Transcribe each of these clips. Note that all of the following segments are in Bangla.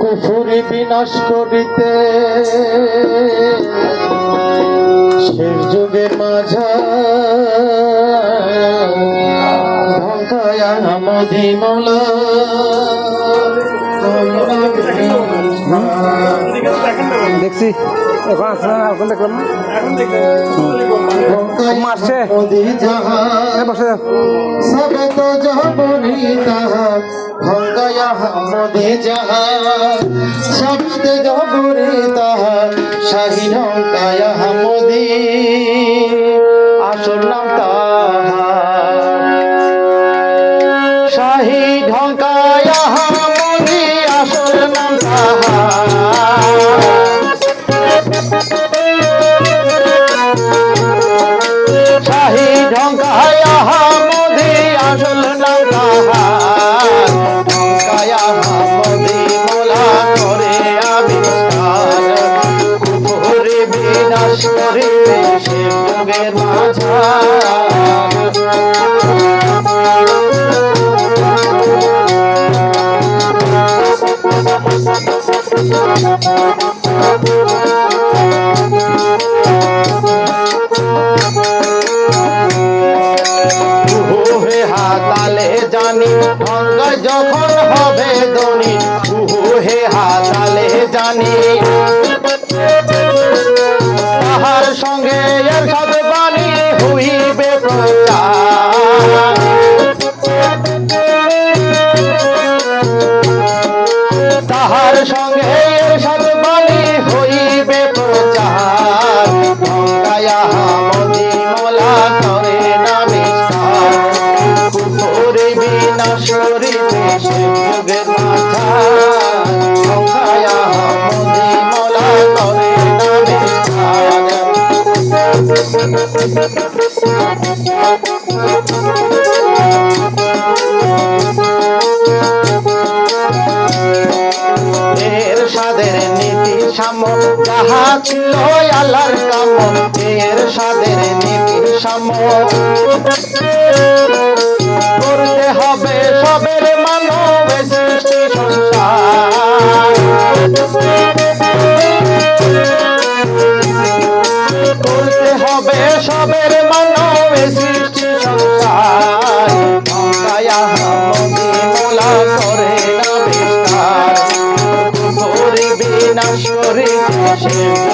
কুফুরি বিনাশ করিতে শেষ যুগের মাঝা ঢাকায়া মদি মলা দেখছি। এখন এখন দেখলাম মারছে। বসে সবে তো জবরি তাহা ভঙ্গায়া মোদি যাহা সবে ঢঙ্কায়া মোদি আসল নাম জানি ভঙ্গ যখন হবে দনি হে হাতালে জানি। তাহার সঙ্গে সাথে বাণী হইবে তাহার সঙ্গে এর এর সাদের নীতি সাম যাহা ছিল আল্লাহর কাম এর সাদের নীতি সাম করতে হবে সবের সে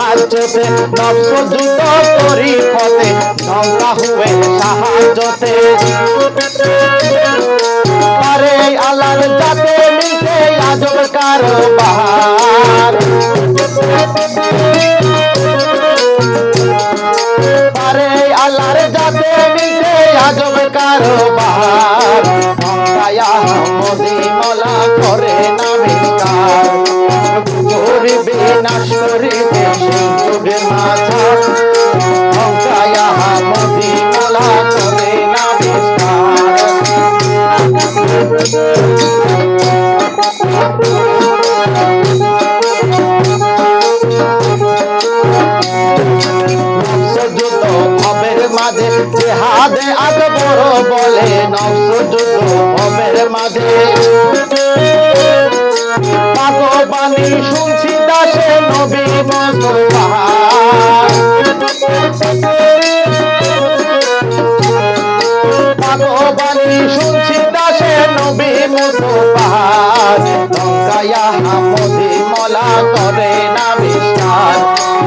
সাহায্যতে যুদ্ধ করি ফতে ঢঙ্কা হুয়ের সাহায্যতে পারে আলার যাতে মিলতে আজব কারবার। পারে আল্লাহর যাতে মিলতে আজব কারবার। ঢঙ্কায়া মোদি মলা করে না বিকার করে বিনাশ করে দেশে যুগের মাথা ঢঙ্কায়া মোদি মলা করে না জেহাদে আগ বলে, নবস যুদ্ধ মাঝে।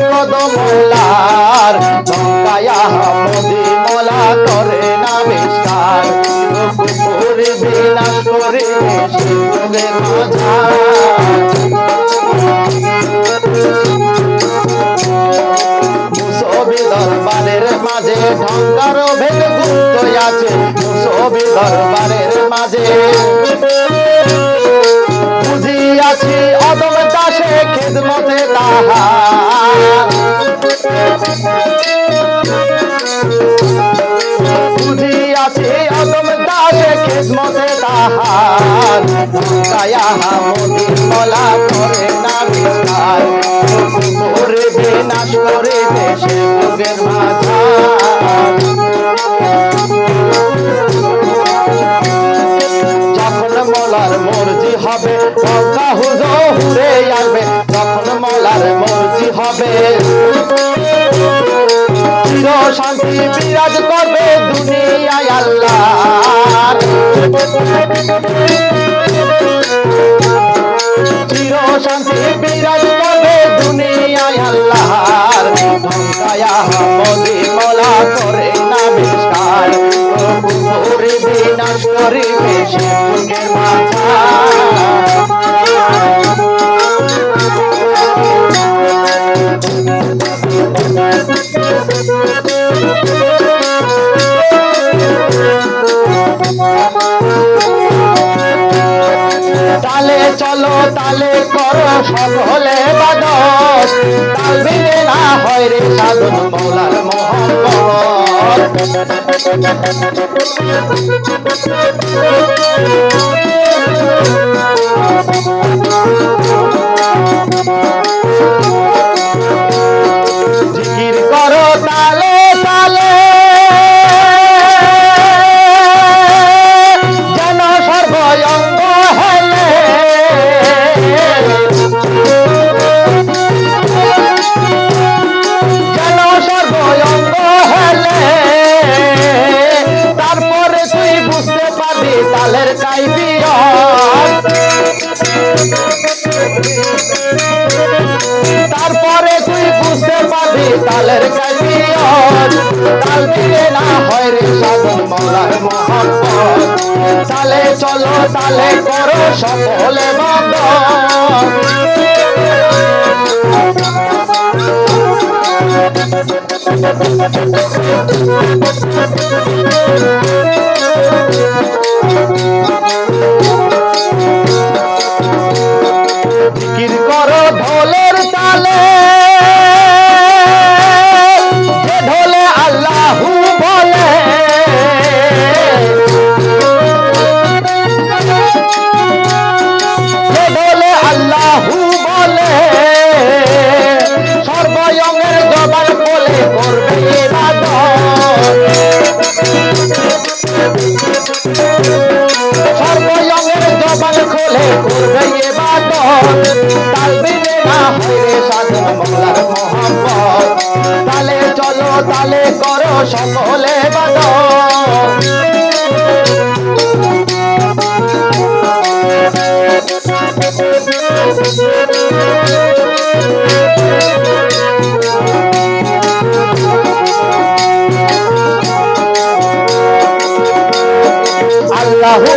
পাপদ মৌলার ঢঙ্কায়া মোদি মলা করে না বিস্তার। করে বিনাশ করে শিবের দরবারের মাঝে ঢঙ্কার ভেদ গুপ্ত আছে। মুসবি দরবারের মাঝে খেদমতে তাহার বুঝিয়াছি অদম দাসে খেদমতে তাহার কায়া মোদি মলা করে দেশে মাঝার শান্তি বিরাজ করবে দুনিয়ায় আল্লাহ চির শান্তি বিরাজ করবে দুনিয়ায় আল্লাহর। মাথা চলো তালে করো সকলে বাদত। তাল ভেঙে না হয় রে সাধন মৌলার মোহাম্মদ তাল দিয়ে না হয় রে সাধন মলার মোহাম্মদ তালে চলো, তালে করো সকলে বাদন জিকির সকলে বাদত আল্লাহু